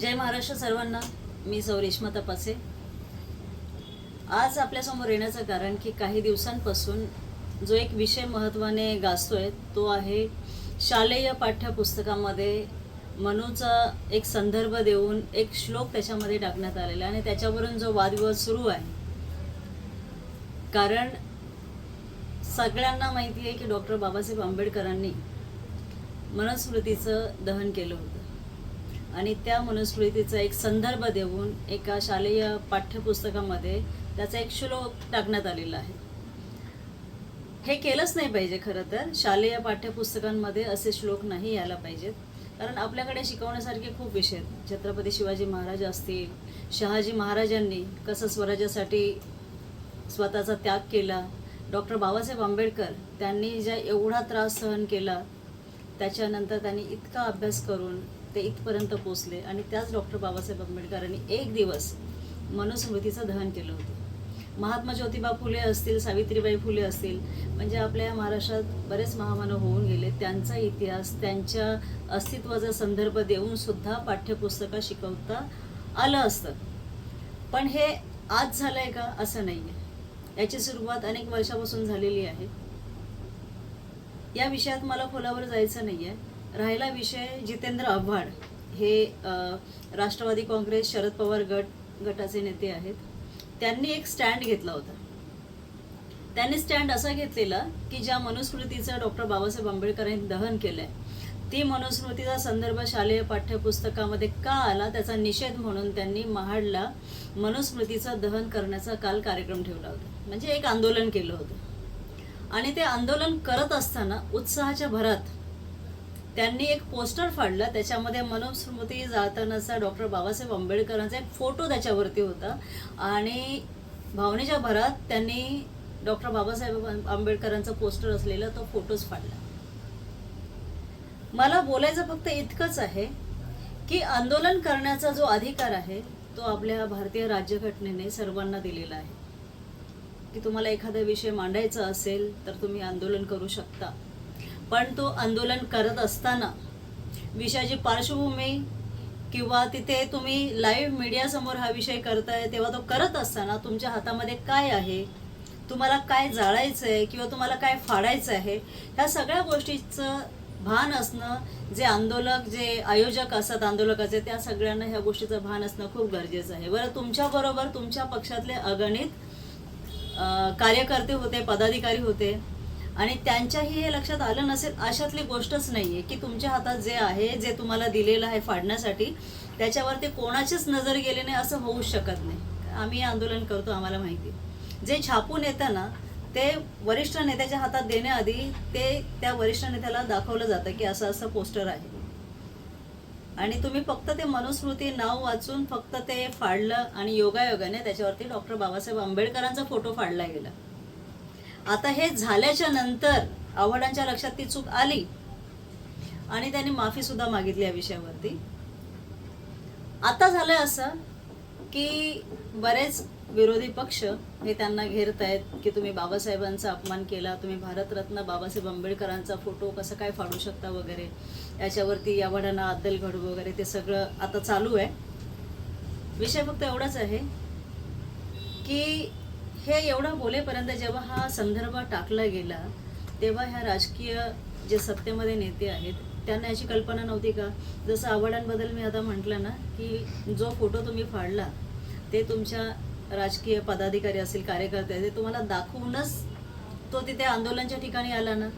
जय महाराष्ट्र सर्वांना. मी सौ रेश्मा तपासे. आज आपल्यासमोर येण्याचं कारण की काही दिवसांपासून जो एक विषय महत्त्वाने गाजतोय तो आहे शालेय पाठ्यपुस्तकामध्ये मनूचा एक संदर्भ देऊन एक श्लोक त्याच्यामध्ये टाकण्यात आलेला आहे आणि त्याच्यावरून जो वादविवाद सुरू आहे. कारण सगळ्यांना माहिती आहे की डॉक्टर बाबासाहेब आंबेडकरांनी मनस्मृतीचं दहन केलं होतं. आणि त्या मनुस्मृतीचा एक संदर्भ देऊन एका शालेय पाठ्यपुस्तकामध्ये त्याचा एक श्लोक टाकण्यात आलेला आहे. हे केलंच नाही पाहिजे खरं तर. शालेय पाठ्यपुस्तकांमध्ये असे श्लोक नाही यायला पाहिजेत. कारण आपल्याकडे शिकवण्यासारखे खूप विषय आहेत. छत्रपती शिवाजी महाराज असतील शहाजी महाराजांनी कसं स्वराज्यासाठी स्वतःचा त्याग केला डॉक्टर बाबासाहेब आंबेडकर त्यांनी ज्या एवढा त्रास सहन केला त्याच्यानंतर त्यांनी इतका अभ्यास करून ते इथपर्यंत पोचले आणि त्याच डॉक्टर बाबासाहेब आंबेडकरांनी एक दिवस मनुस्मृतीचं दहन केलं होतं. महात्मा ज्योतिबा फुले असतील सावित्रीबाई फुले असतील म्हणजे आपल्या महाराष्ट्रात बरेच महामानव होऊन गेले. त्यांचा इतिहास त्यांच्या अस्तित्वाचा संदर्भ देऊन सुद्धा पाठ्यपुस्तकात शिकवता आलं असतं. पण हे आज झालंय का असं नाही आहे याची सुरुवात अनेक वर्षापासून झालेली आहे. या विषयात मला खोलावर जायचं नाही आहे राहिला विषय जितेंद्र आव्हाड हे राष्ट्रवादी काँग्रेस शरद पवार गट गटाचे नेते आहेत. त्यांनी एक स्टँड घेतला होता. त्यांनी स्टँड असा घेतलेला की ज्या मनुस्मृतीचं डॉक्टर बाबासाहेब आंबेडकरांनी दहन केलं आहे ती मनुस्मृतीचा संदर्भ शालेय पाठ्यपुस्तकामध्ये का आला त्याचा निषेध म्हणून त्यांनी महाडला मनुस्मृतीचं दहन करण्याचा काल कार्यक्रम ठेवला होता. म्हणजे एक आंदोलन केलं होतं. आणि ते आंदोलन करत असताना उत्साहाच्या भरात त्यांनी एक पोस्टर फाडलं. त्याच्यामध्ये मनुस्मृती जातानाचा डॉक्टर बाबासाहेब आंबेडकरांचा एक फोटो त्याच्यावरती होता. आणि भावनेच्या भरात त्यांनी डॉक्टर बाबासाहेब आंबेडकरांचा पोस्टर असलेला तो फोटोच फाडला. मला बोलायचं फक्त इतकंच आहे की आंदोलन करण्याचा जो अधिकार आहे तो आपल्या भारतीय राज्यघटनेने सर्वांना दिलेला आहे. की तुम्हाला एखादा विषय मांडायचा असेल तर तुम्ही आंदोलन करू शकता. पण तो आंदोलन करत असताना विषयाची पार्श्वभूमी किंवा तिथे तुम्ही लाईव्ह मीडियासमोर हा विषय करताय तेव्हा तो करत असताना तुमच्या हातामध्ये काय आहे? तुम्हाला काय जाळायचं आहे किंवा तुम्हाला काय फाडायचं आहे? ह्या सगळ्या गोष्टीचं भान असणं जे आंदोलक जे आयोजक असतात आंदोलकाचे त्या सगळ्यांना ह्या गोष्टीचं भान असणं खूप गरजेचं आहे. बरं तुमच्याबरोबर तुमच्या पक्षातले अगणित कार्यकर्ते होते पदाधिकारी होते. आणि त्यांच्याही हे लक्षात आलं नसेल अशातली गोष्टच नाही आहे की तुमच्या हातात जे आहे जे तुम्हाला दिलेलं आहे फाडण्यासाठी त्याच्यावरती कोणाचीच नजर गेली नाही असं होऊच शकत नाही. आम्ही आंदोलन करतो आम्हाला माहिती जे छापून येतं ना ते वरिष्ठ नेत्याच्या हातात देण्याआधी ते त्या वरिष्ठ नेत्याला दाखवलं जातं की असं असं पोस्टर आहे. आणि तुम्ही फक्त ते मनुस्मृती नाव वाचून फक्त ते फाडलं आणि योगायोगाने त्याच्यावरती डॉक्टर बाबासाहेब आंबेडकरांचा फोटो फाडला गेला. आता हे झाल्याच्यानंतर आव्हाडांच्या लक्षात ती चूक आली. आणि त्यांनी माफी सुद्धा मागितली या विषयावरती. आता झालंय असं की बरेच विरोधी पक्ष हे त्यांना घेरत आहेत की तुम्ही बाबासाहेबांचा अपमान केला तुम्ही भारतरत्न बाबासाहेब आंबेडकरांचा फोटो कसं काय फाडू शकता वगैरे याच्यावरती आव्हाडांना अद्दल घडू वगैरे ते सगळं आता चालू आहे. विषय फक्त एवढाच आहे की हे एवढं बोलेपर्यंत जेव्हा हा संदर्भ टाकला गेला तेव्हा ह्या राजकीय जे सत्तेमध्ये नेते आहेत त्यांना याची कल्पना नव्हती का? जसं आवडांबद्दल मी आता म्हटलं ना की जो फोटो तुम्ही फाडला ते तुमच्या राजकीय पदाधिकारी असतील कार्यकर्ते असतील तुम्हाला दाखवूनच तो तिथे आंदोलनच्या ठिकाणी आला ना?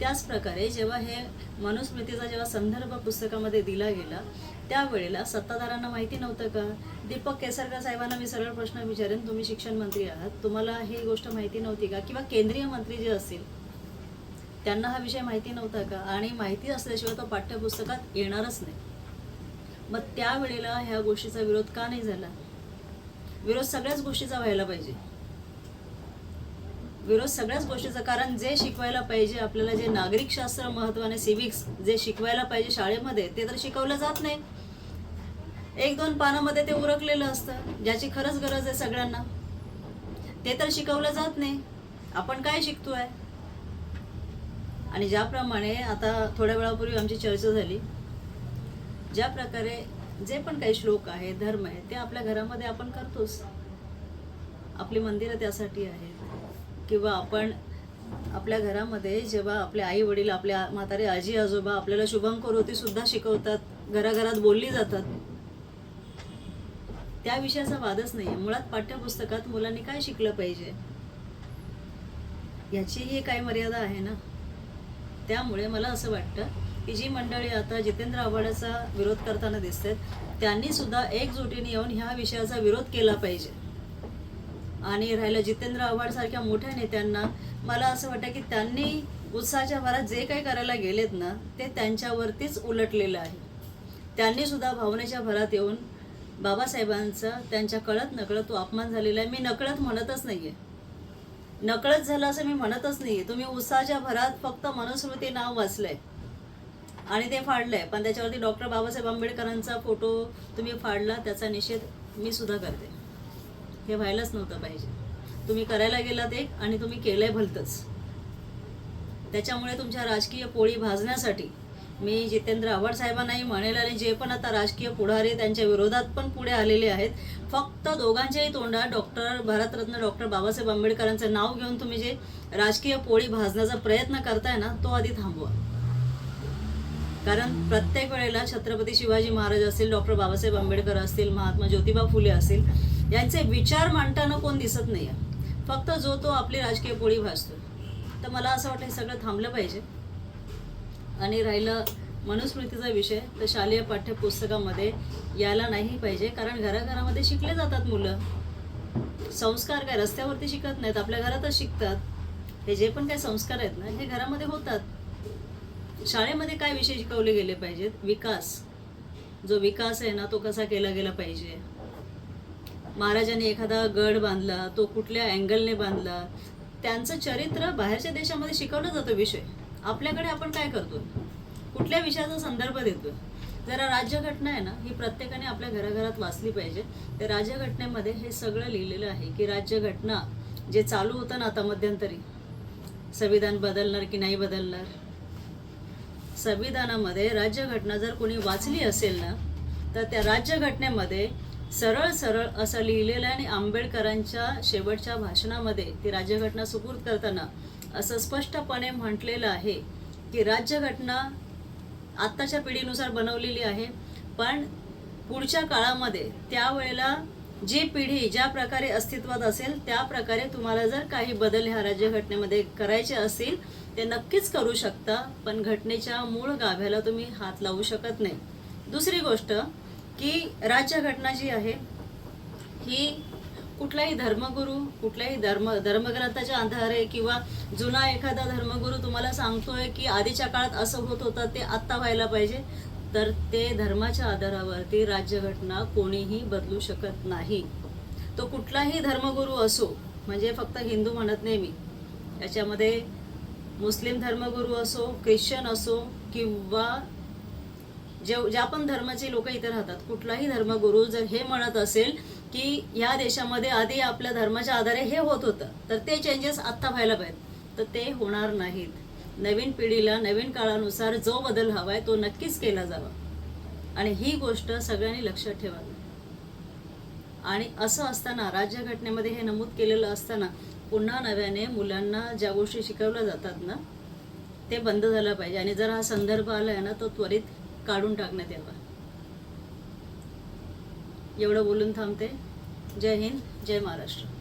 त्याच प्रकारे जेव्हा हे मनुस्मृतीचा जेव्हा संदर्भ पुस्तकामध्ये दिला गेला त्यावेळेला सत्ताधाऱ्यांना माहिती नव्हतं का? दीपक केसरकर साहेबांना मी सरळ प्रश्न विचारेन तुम्ही शिक्षण मंत्री आहात तुम्हाला ही गोष्ट माहिती नव्हती का? किंवा केंद्रीय मंत्री जे असतील त्यांना हा विषय माहिती नव्हता का? आणि माहिती असल्याशिवाय तो पाठ्यपुस्तकात येणारच नाही. मग त्यावेळेला ह्या गोष्टीचा विरोध का नाही झाला? विरोध सगळ्याच गोष्टीचा व्हायला पाहिजे. विरोध सगळ्याच गोष्टीचा कारण जे शिकवायला पाहिजे आपल्याला जे नागरिक शास्त्र महत्वाने सिविक्स जे शिकवायला पाहिजे शाळेमध्ये ते तर शिकवलं जात नाही. एक दोन पानामध्ये ते उरकलेलं असतं. ज्याची खरंच गरज आहे सगळ्यांना. ते तर शिकवलं जात नाही. आपण काय शिकतोय? आणि ज्याप्रमाणे आता थोड्या वेळापूर्वी आमची चर्चा झाली ज्या प्रकारे जे पण काही श्लोक आहे धर्म आहे ते आपल्या घरामध्ये आपण करतोच. आपली मंदिरं त्यासाठी आहेत. किंवा आपण आपल्या घरामध्ये जेव्हा आपले आई वडील आपल्या म्हातारे आजी आजोबा आपल्याला शुभंकर होती सुद्धा शिकवतात घराघरात बोलली जातात. त्या विषयाचा वादच नाही मुळात पाठ्यपुस्तकात मुलांनी काय शिकलं पाहिजे? याचीही काही मर्यादा आहे ना? त्यामुळे मला असं वाटतं की जी मंडळी आता जितेंद्र आव्हाडाचा विरोध करताना दिसतात त्यांनी सुद्धा एकजुटीने येऊन ह्या विषयाचा विरोध केला पाहिजे. आणि राहिलं जितेंद्र आव्हाड सारख्या मोठ्या नेत्यांना मला असं वाटतं की त्यांनी उत्साहाच्या भरात जे काही करायला गेलेत ना ते त्यांच्यावरतीच उलटलेलं आहे. त्यांनी सुद्धा भावनेच्या भरात येऊन बाबासाहेबांचा त्यांच्या कळत नकळत तो अपमान झालेला आहे. मी नकळत म्हणतच नाही आहे नकळत झालं असं मी म्हणतच नाहीये. तुम्ही उसाच्या भरात फक्त मनुस्मृती नाव वाचलंय. आणि ते फाडलंय. पण त्याच्यावरती डॉक्टर बाबासाहेब आंबेडकरांचा फोटो तुम्ही फाडला त्याचा निषेध मी सुद्धा करते. हे व्हायलाच नव्हतं पाहिजे. तुम्ही करायला गेलात एक आणि तुम्ही केलंय भलतंच. त्याच्यामुळे तुमच्या राजकीय पोळी भाजण्यासाठी मी जितेंद्र आव्हाड साहेबांनाही म्हणेल आणि जे पण आता राजकीय पुढारी त्यांच्या विरोधात पण पुढे आलेले आहेत. फक्त दोघांच्याही तोंडात डॉक्टर भारतरत्न डॉक्टर बाबासाहेब आंबेडकरांचं नाव घेऊन तुम्ही जे राजकीय पोळी भाजण्याचा प्रयत्न करताय ना तो आधी थांबवा. कारण प्रत्येक वेळेला छत्रपती शिवाजी महाराज असतील डॉक्टर बाबासाहेब आंबेडकर असतील महात्मा ज्योतिबा फुले असतील यांचे विचार मांडताना कोण दिसत नाही फक्त जो तो आपली राजकीय पोळी भाजतो तर मला असं वाटतं हे सगळं थांबलं पाहिजे. आणि राहिलं मनुस्मृतीचा विषय तर शालेय पाठ्यपुस्तकामध्ये यायला नाही पाहिजे कारण घराघरामध्ये शिकले जातात मुलं. संस्कार काय रस्त्यावरती शिकत नाहीत आपल्या घरातच शिकतात. हे जे पण काय संस्कार आहेत ना हे घरामध्ये होतात. शाळेमध्ये काय विषय शिकवले गेले पाहिजेत? विकास. जो विकास आहे ना तो कसा केला गेला पाहिजे? महाराजांनी एखादा गड बांधला तो कुठल्या अँगलने बांधला? त्यांचं चरित्र बाहेरच्या देशामध्ये शिकवलं जातो विषय. आपल्याकडे आपण काय करतो कुठल्या विषयाचा संदर्भ देतो जरा राज्यघटना आहे ना ही प्रत्येकाने आपल्या घराघरात वाचली पाहिजे. त्या राज्यघटनेमध्ये हे सगळं लिहिलेलं आहे की राज्यघटना जे चालू होतं ना आता मध्यंतरी संविधान बदलणार की नाही बदलणार? संविधानामध्ये राज्यघटना जर कोणी वाचली असेल ना तर त्या राज्यघटनेमध्ये सरळ सरळ असं लिहिलेलं आहे आणि आंबेडकरांच्या शेवटच्या भाषणामध्ये ती राज्यघटना सुपूर्द करताना असं स्पष्टपणे म्हटलेलं आहे की राज्यघटना आत्ताच्या पिढीनुसार बनवलेली आहे पण पुढच्या काळामध्ये त्यावेळेला जी पिढी ज्या प्रकारे अस्तित्वात असेल त्या प्रकारे तुम्हाला जर काही बदल ह्या राज्यघटनेमध्ये करायचे असतील ते नक्कीच करू शकता पण घटनेच्या मूळ गाभ्याला तुम्ही हात लावू शकत नाही. दुसरी गोष्ट की राज्यघटना जी आहे ही कुठलाही धर्मगुरू कुठल्याही धर्म धर्मग्रंथाच्या आधारे किंवा जुना एखादा धर्मगुरू तुम्हाला सांगतोय की आधीच्या काळात असं होत होतं ते आत्ता व्हायला पाहिजे तर ते धर्माच्या आधारावरती राज्यघटना कोणीही बदलू शकत नाही. तो कुठलाही धर्मगुरू असो म्हणजे फक्त हिंदू म्हणत नाही मी याच्यामध्ये मुस्लिम धर्मगुरू असो ख्रिश्चन असो किंवा जे ज्या पण धर्माचे लोक इथे राहतात कुठलाही धर्मगुरू जर हे म्हणत असेल की या देशामध्ये आधी आपल्या धर्माच्या आधारे हे होत होतं तर ते चेंजेस आत्ता व्हायला पाहिजेत. तर ते होणार नाहीत. नवीन पिढीला नवीन काळानुसार जो बदल हवा आहे तो नक्कीच केला जावा. आणि ही गोष्ट सगळ्यांनी लक्षात ठेवावी. आणि असं असताना राज्यघटनेमध्ये हे नमूद केलेलं असताना पुन्हा नव्याने मुलांना ज्या गोष्टी शिकवल्या जातात ना ते बंद झालं पाहिजे. आणि जर हा संदर्भ आला आहे ना तो त्वरित काढून टाकण्यात यावा. एवढं बोलून थांबते. जय हिंद जय महाराष्ट्र.